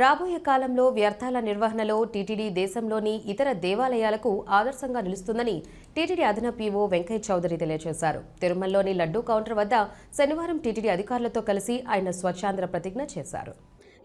రాబోయే కాలంలో వ్యర్థాల నిర్వహణలో టీటీడీ దేశంలోని ఇతర దేవాలయాలకు ఆదర్శంగా నిలుస్తుందని టీటీడీ అదనపు వెంకయ్య చౌదరి తెలియజేశారు. తిరుమలలోని లడ్డూ కౌంటర్ వద్ద శనివారం టీటీడీ అధికారులతో కలిసి ఆయన స్వచ్ఛాంధ్ర ప్రతిజ్ఞ చేశారు.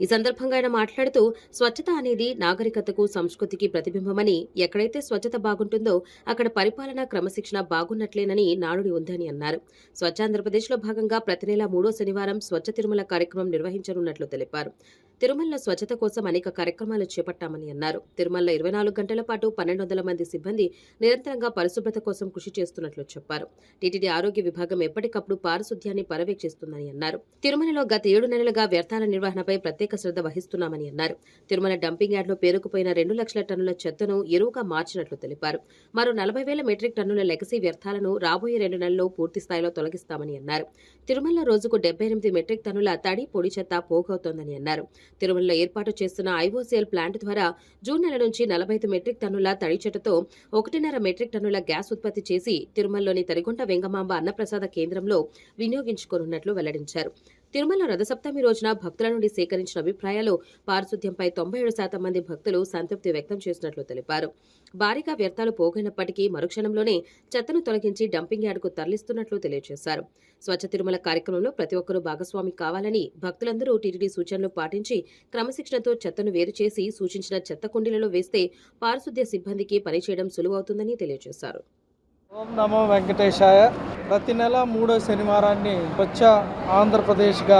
ఈ సందర్భంగా ఆయన మాట్లాడుతూ స్వచ్ఛత అనేది నాగరికతకు సంస్కృతికి ప్రతిబింబమని ఎక్కడైతే స్వచ్ఛత బాగుంటుందో అక్కడ పరిపాలన క్రమశిక్షణ బాగున్నట్లేనని నానుడి ఉందని అన్నారు. స్వచ్ఛాంధ్రప్రదేశ్లో భాగంగా ప్రతి నెల మూడో శనివారం స్వచ్ఛ తిరుమల కార్యక్రమం నిర్వహించనున్నట్లు తెలిపారు. తిరుమలలో స్వచ్ఛత కోసం అనేక కార్యక్రమాలు చేపట్టామని అన్నారు. తిరుమలలో ఇరవై నాలుగు గంటల పాటు పన్నెండు వందల మంది సిబ్బంది నిరంతరంగా పరిశుభ్రత కోసం కృషి చేస్తున్నట్లు చెప్పారు. టీటీడీ ఆరోగ్య విభాగం ఎప్పటికప్పుడు పారిశుధ్యాన్ని పర్యవేక్షిస్తుందని అన్నారు. తిరుమలలో గత ఏడు నెలలుగా వ్యర్థాల నిర్వహణపై ప్రత్యేక శ్రద్ధ వహిస్తున్నామని అన్నారు. తిరుమల డంపింగ్ యార్డ్లో పేరుకుపోయిన రెండు లక్షల టన్నుల చెత్తను ఎరువుగా మార్చినట్లు తెలిపారు. మరో నలభై వేల మెట్రిక్ టన్నుల లెగసీ వ్యర్థాలను రాబోయే రెండు నెలల్లో పూర్తి స్థాయిలో తొలగిస్తామని అన్నారు. తిరుమల రోజుకు డెబ్బై ఎనిమిది మెట్రిక్ టన్నుల తడి పొడి చెత్త పోగవుతోందని అన్నారు. తిరుమలలో ఏర్పాటు చేస్తున్న ఐఓసీఎల్ ప్లాంట్ ద్వారా జూన్ నెల నుంచి నలభై ఐదు మెట్రిక్ టన్నుల తడి ఒకటిన్నర మెట్రిక్ టన్నుల గ్యాస్ ఉత్పత్తి చేసి తిరుమలలోని తరిగుంట వెంగమాంబ అన్నప్రసాద కేంద్రంలో వినియోగించుకోనున్నట్లు వెల్లడించారు. తిరుమల రథసప్తమి రోజున భక్తుల నుండి సేకరించిన అభిప్రాయాలు పారిశుద్ధ్యంపై తొంభై ఏడు శాతం మంది భక్తులు సంతృప్తి వ్యక్తం చేసినట్లు తెలిపారు. భారీగా వ్యర్థాలు పోగైనప్పటికీ మరుక్షణంలోనే చెత్తను తొలగించి డంపింగ్ యార్డుకు తరలిస్తున్నట్లు తెలియజేశారు. స్వచ్ఛ తిరుమల కార్యక్రమంలో ప్రతి ఒక్కరూ భాగస్వామి కావాలని భక్తులందరూ టీటీడీ సూచనలు పాటించి క్రమశిక్షణతో చెత్తను వేరు చేసి సూచించిన చెత్త కుండీలలో వేస్తే పారిశుద్ధ్య సిబ్బందికి పనిచేయడం సులువవుతుందని తెలియజేశారు. ఓం నమో వెంకటేశాయ. ప్రతి నెల మూడో శనివారాన్ని స్వచ్ఛ ఆంధ్రప్రదేశ్గా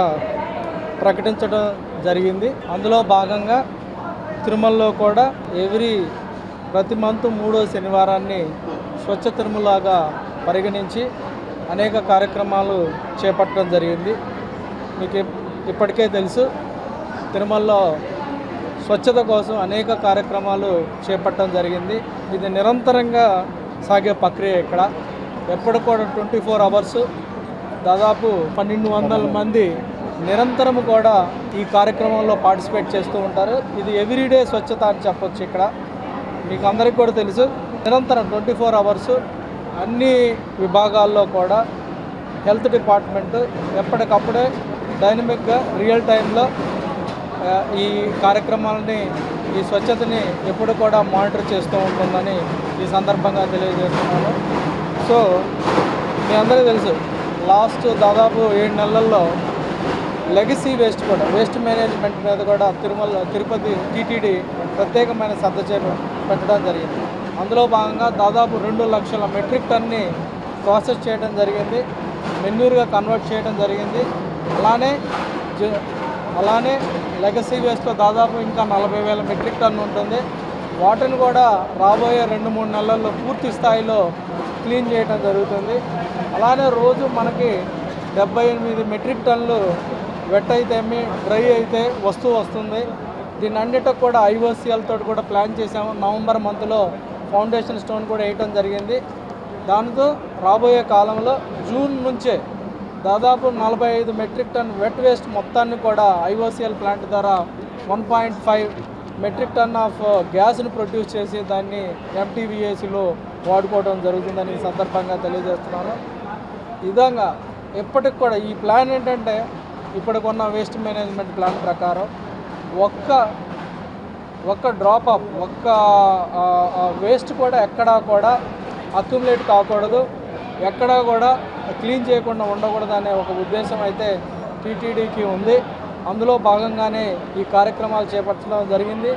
ప్రకటించడం జరిగింది. అందులో భాగంగా తిరుమలలో కూడా ఎవ్రీ ప్రతి మంత్ మూడో శనివారాన్ని స్వచ్ఛ తిరుమలగా పరిగణించి అనేక కార్యక్రమాలు చేపట్టడం జరిగింది. మీకు ఇప్పటికే తెలుసు తిరుమలలో స్వచ్ఛత కోసం అనేక కార్యక్రమాలు చేపట్టడం జరిగింది. ఇది నిరంతరంగా సాగే ప్రక్రియ ఇక్కడ. ఎప్పటికి కూడా ట్వంటీ ఫోర్ అవర్స్ దాదాపు పన్నెండు వందల మంది నిరంతరం కూడా ఈ కార్యక్రమంలో పార్టిసిపేట్ చేస్తూ ఉంటారు. ఇది ఎవ్రీడే స్వచ్ఛత అని చెప్పొచ్చు ఇక్కడ. మీకు అందరికీ కూడా తెలుసు నిరంతరం ట్వంటీ ఫోర్ అవర్స్ అన్ని విభాగాల్లో కూడా హెల్త్ డిపార్ట్మెంట్ ఎప్పటికప్పుడే డైనమిక్గా రియల్ టైంలో ఈ కార్యక్రమాలని ఈ స్వచ్ఛతని ఎప్పుడు కూడా మానిటర్ చేస్తూ ఉంటుందని ఈ సందర్భంగా తెలియజేస్తున్నాను. సో మీ అందరికీ తెలుసు లాస్ట్ దాదాపు ఏడు నెలల్లో లెగసీ వేస్ట్ కూడా వేస్ట్ మేనేజ్మెంట్ మీద కూడా తిరుమల తిరుపతి టీటీడీ ప్రత్యేకమైన శ్రద్ధ చేప పెట్టడం జరిగింది. అందులో భాగంగా దాదాపు రెండు లక్షల మెట్రిక్ టన్ని ప్రాసెస్ చేయడం జరిగింది మెన్యూర్గా కన్వర్ట్ చేయడం జరిగింది. అలానే జ- అలానే లెగసీ వేస్ట్లో దాదాపు ఇంకా నలభై వేల మెట్రిక్ టన్ ఉంటుంది. వాటిని కూడా రాబోయే రెండు మూడు నెలల్లో పూర్తి స్థాయిలో క్లీన్ చేయడం జరుగుతుంది. అలానే రోజు మనకి డెబ్బై ఎనిమిది మెట్రిక్ టన్నులు వెట్ అయితే డ్రై అయితే వస్తూ వస్తుంది. దీన్ని అన్నిటికి కూడా ఐఓసీఎల్తో కూడా ప్లాన్ చేసాము నవంబర్ మంత్లో ఫౌండేషన్ స్టోన్ కూడా వేయటం జరిగింది. దానితో రాబోయే కాలంలో జూన్ నుంచే దాదాపు నలభై ఐదు మెట్రిక్ టన్ వెట్ వేస్ట్ మొత్తాన్ని కూడా ఐఓసీఎల్ ప్లాంట్ ద్వారా one point five metric ton of గ్యాస్ను produce చేసి దాన్ని ఎంటీవీఏసీలో వాడుకోవడం జరుగుతుందని ఈ సందర్భంగా తెలియజేస్తున్నాను. విధంగా ఎప్పటికి కూడా ఈ ప్లాన్ ఏంటంటే ఇప్పటికున్న వేస్ట్ మేనేజ్మెంట్ ప్లాన్ ప్రకారం ఒక్క ఒక్క డ్రాప్ ఒక్క వేస్ట్ కూడా ఎక్కడా కూడా అక్యుములేట్ కాకూడదు. ఎక్కడా కూడా క్లీన్ చేయకుండా ఉండకూడదు అనే ఒక ఉద్దేశం అయితే టీటీడీకి ఉంది. అందులో భాగంగానే ఈ కార్యక్రమాలు చేపట్టడం జరిగింది.